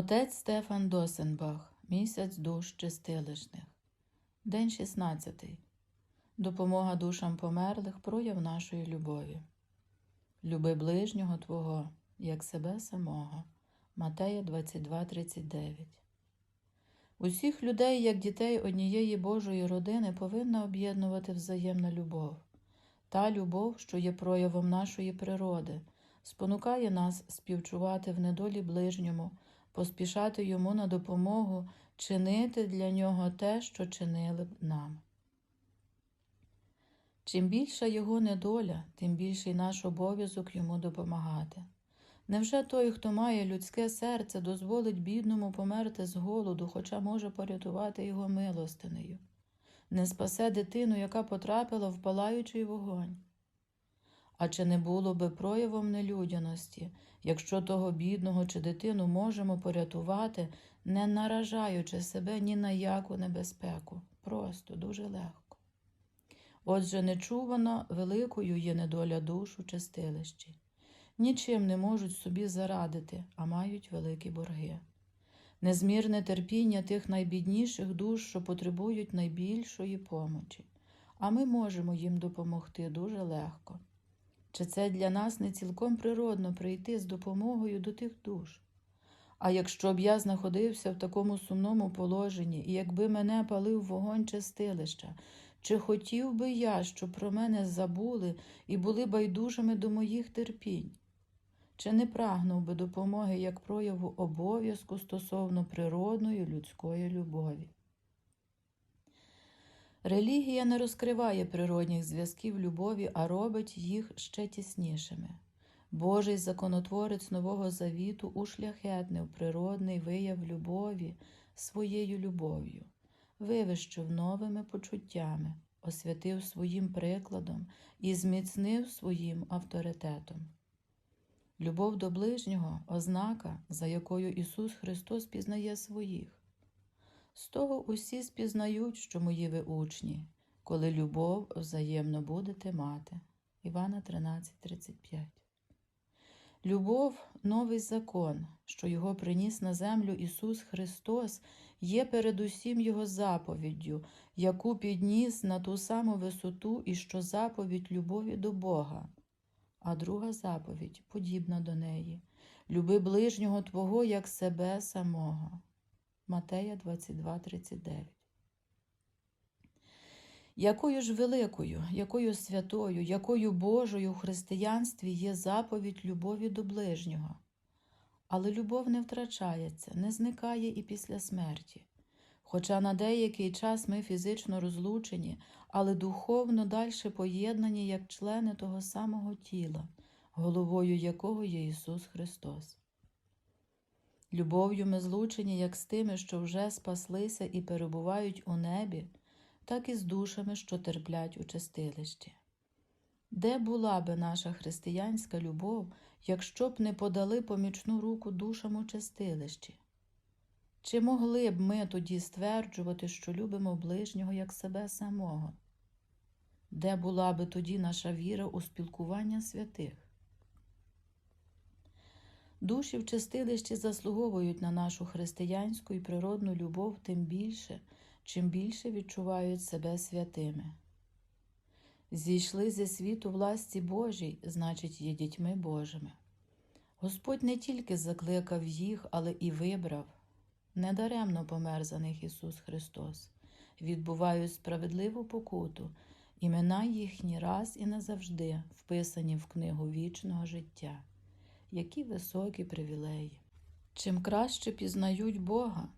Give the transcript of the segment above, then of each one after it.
Отець Стефан Досенбах. Місяць душ чистилишних. День 16. Допомога душам померлих прояв нашої любові. Люби ближнього Твого, як себе самого. Матея 22.39. Усіх людей, як дітей однієї Божої родини, повинна об'єднувати взаємна любов. Та любов, що є проявом нашої природи, спонукає нас співчувати в недолі ближньому, поспішати йому на допомогу, чинити для нього те, що чинили б нам. Чим більша його недоля, тим більший наш обов'язок йому допомагати. Невже той, хто має людське серце, дозволить бідному померти з голоду, хоча може порятувати його милостинею? Не спасе дитину, яка потрапила в палаючий вогонь? А чи не було би проявом нелюдяності, якщо того бідного чи дитину можемо порятувати, не наражаючи себе ні на яку небезпеку? Просто, дуже легко. Отже, нечувано великою є недоля душ у чистилищі. Нічим не можуть собі зарадити, а мають великі борги. Незмірне терпіння тих найбідніших душ, що потребують найбільшої помочі, а ми можемо їм допомогти дуже легко. Чи це для нас не цілком природно прийти з допомогою до тих душ? А якщо б я знаходився в такому сумному положенні, і якби мене палив вогонь чистилища, чи хотів би я, щоб про мене забули і були байдужими до моїх терпінь? Чи не прагнув би допомоги як прояву обов'язку стосовно природної людської любові? Релігія не розкриває природних зв'язків любові, а робить їх ще тіснішими. Божий законотворець Нового Завіту ушляхетнив природний вияв любові своєю любов'ю, вивищив новими почуттями, освятив своїм прикладом і зміцнив своїм авторитетом. Любов до ближнього ознака, за якою Ісус Христос пізнає своїх. З того усі спізнають, що мої ви учні, коли любов взаємно будете мати. Івана 13:35. Любов новий закон, що його приніс на землю Ісус Христос, є передусім Його заповіддю, яку підніс на ту саму висоту, і що заповідь любові до Бога. А друга заповідь подібна до неї люби ближнього Твого як себе самого. Матея 22:39. Якою ж великою, якою святою, якою Божою в християнстві є заповідь любові до ближнього. Але любов не втрачається, не зникає і після смерті. Хоча на деякий час ми фізично розлучені, але духовно дальше поєднані як члени того самого тіла, головою якого є Ісус Христос. Любов'ю ми злучені як з тими, що вже спаслися і перебувають у небі, так і з душами, що терплять у чистилищі. Де була би наша християнська любов, якщо б не подали помічну руку душам у чистилищі? Чи могли б ми тоді стверджувати, що любимо ближнього як себе самого? Де була би тоді наша віра у спілкування святих? Душі в чистилищі заслуговують на нашу християнську і природну любов тим більше, чим більше відчувають себе святими. Зійшли зі світу власті Божій, значить, є дітьми Божими. Господь не тільки закликав їх, але і вибрав. Недаремно помер за них Ісус Христос, відбувають справедливу покуту, імена їхні раз і назавжди вписані в книгу вічного життя. Які високі привілеї. Чим краще пізнають Бога,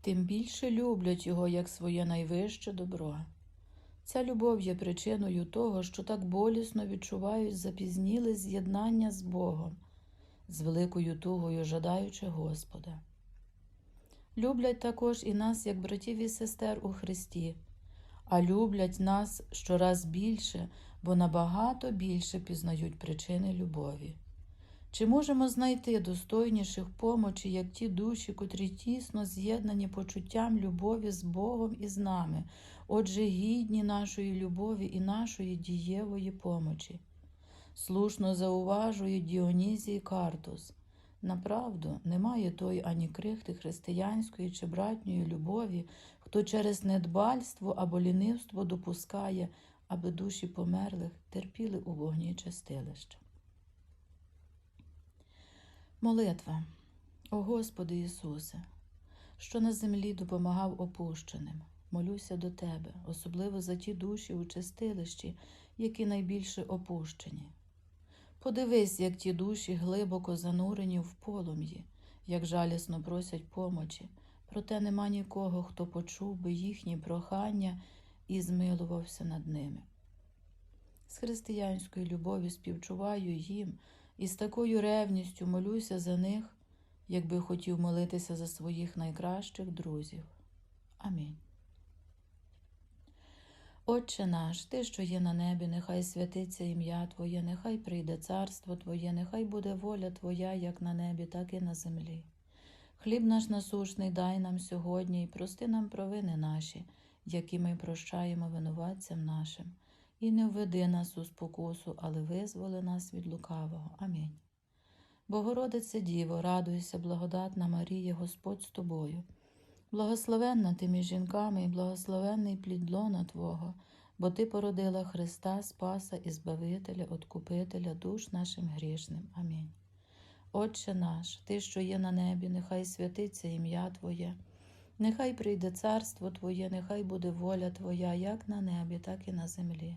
тим більше люблять Його як своє найвище добро. Ця любов є причиною того, що так болісно відчувають запізніле з'єднання з Богом, з великою тугою жадаючи Господа. Люблять також і нас, як братів і сестер у Христі, а люблять нас щораз більше, бо набагато більше пізнають причини любові. Чи можемо знайти достойніших помочі, як ті душі, котрі тісно з'єднані почуттям любові з Богом і з нами, отже, гідні нашої любові і нашої дієвої помочі? Слушно зауважує Діонізій Картус. Направду, немає той ані крихти християнської чи братньої любові, хто через недбальство або лінивство допускає, аби душі померлих терпіли у вогні чистилища. Молитва. О Господи Ісусе, що на землі допомагав опущеним, молюся до Тебе, особливо за ті душі у чистилищі, які найбільше опущені. Подивись, як ті душі глибоко занурені в полум'ї, як жалісно просять помочі, проте нема нікого, хто почув би їхні прохання і змилувався над ними. З християнською любов'ю співчуваю їм і з такою ревністю молюся за них, якби хотів молитися за своїх найкращих друзів. Амінь. Отче наш, Ти, що є на небі, нехай святиться ім'я Твоє, нехай прийде царство Твоє, нехай буде воля Твоя, як на небі, так і на землі. Хліб наш насушний дай нам сьогодні і прости нам провини наші, які ми прощаємо винуватцям нашим, і не введи нас у спокусу, але визволи нас від лукавого. Амінь. Богородице Діво, радуйся, благодатна Марія, Господь з тобою. Благословенна ти між жінками і благословенний плід лона Твого, бо Ти породила Христа, Спаса і Збавителя, Откупителя душ нашим грішним. Амінь. Отче наш, Ти, що є на небі, нехай святиться ім'я Твоє, нехай прийде царство Твоє, нехай буде воля Твоя, як на небі, так і на землі.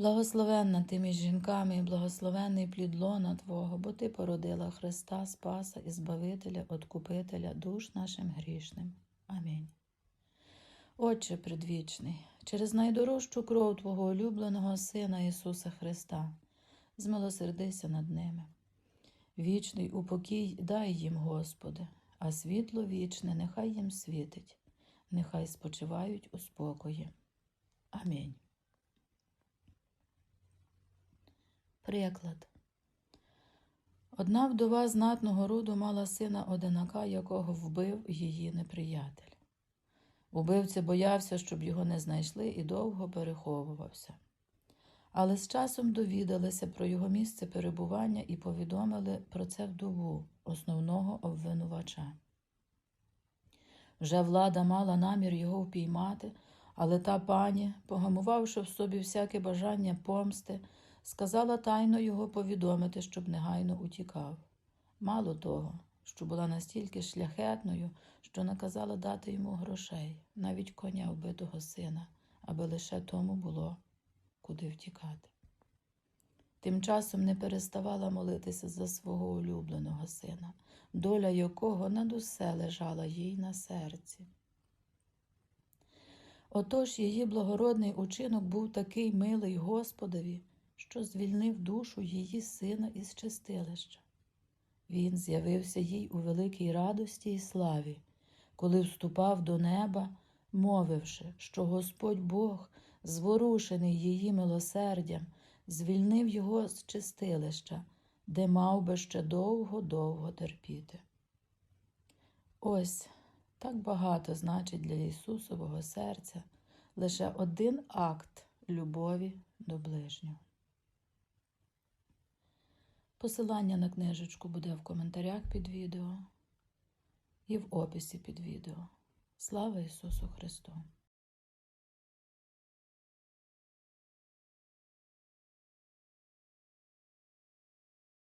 Благословенна ти між жінками і благословенний плід лона Твого, бо Ти породила Христа, Спаса і Збавителя, Откупителя душ нашим грішним. Амінь. Отче предвічний, через найдорожчу кров Твого улюбленого Сина Ісуса Христа, змилосердися над ними. Вічний упокій дай їм, Господи, а світло вічне нехай їм світить, нехай спочивають у спокої. Амінь. Приклад. Одна вдова знатного роду мала сина одинака, якого вбив її неприятель. Убивця боявся, щоб його не знайшли, і довго переховувався. Але з часом довідалися про його місце перебування і повідомили про це вдову, основного обвинувача. Вже влада мала намір його впіймати, але та пані, погамувавши в собі всяке бажання помсти, сказала тайно його повідомити, щоб негайно утікав. Мало того, що була настільки шляхетною, що наказала дати йому грошей, навіть коня вбитого сина, аби лише тому було куди втікати. Тим часом не переставала молитися за свого улюбленого сина, доля якого над усе лежала їй на серці. Отож її благородний учинок був такий милий Господові, що звільнив душу її сина із чистилища. Він з'явився їй у великій радості і славі, коли вступав до неба, мовивши, що Господь Бог, зворушений її милосердям, звільнив його з чистилища, де мав би ще довго-довго терпіти. Ось так багато значить для Ісусового серця лише один акт любові до ближнього. Посилання на книжечку буде в коментарях під відео і в описі під відео. Слава Ісусу Христу!